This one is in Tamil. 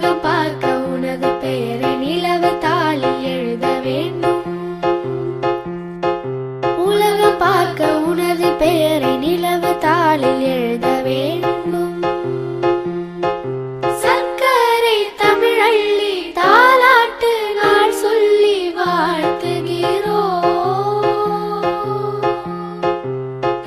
உலகம் பார்க்க உனது பெயரை நிலவு தாளி எழுத வேண்டும். உலகம் பார்க்க உனது பெயரை நிலவு தாளில் எழுத வேண்டும். சர்க்கரை தமிழள்ளி தாலாட்டு நாள் சொல்லி வாழ்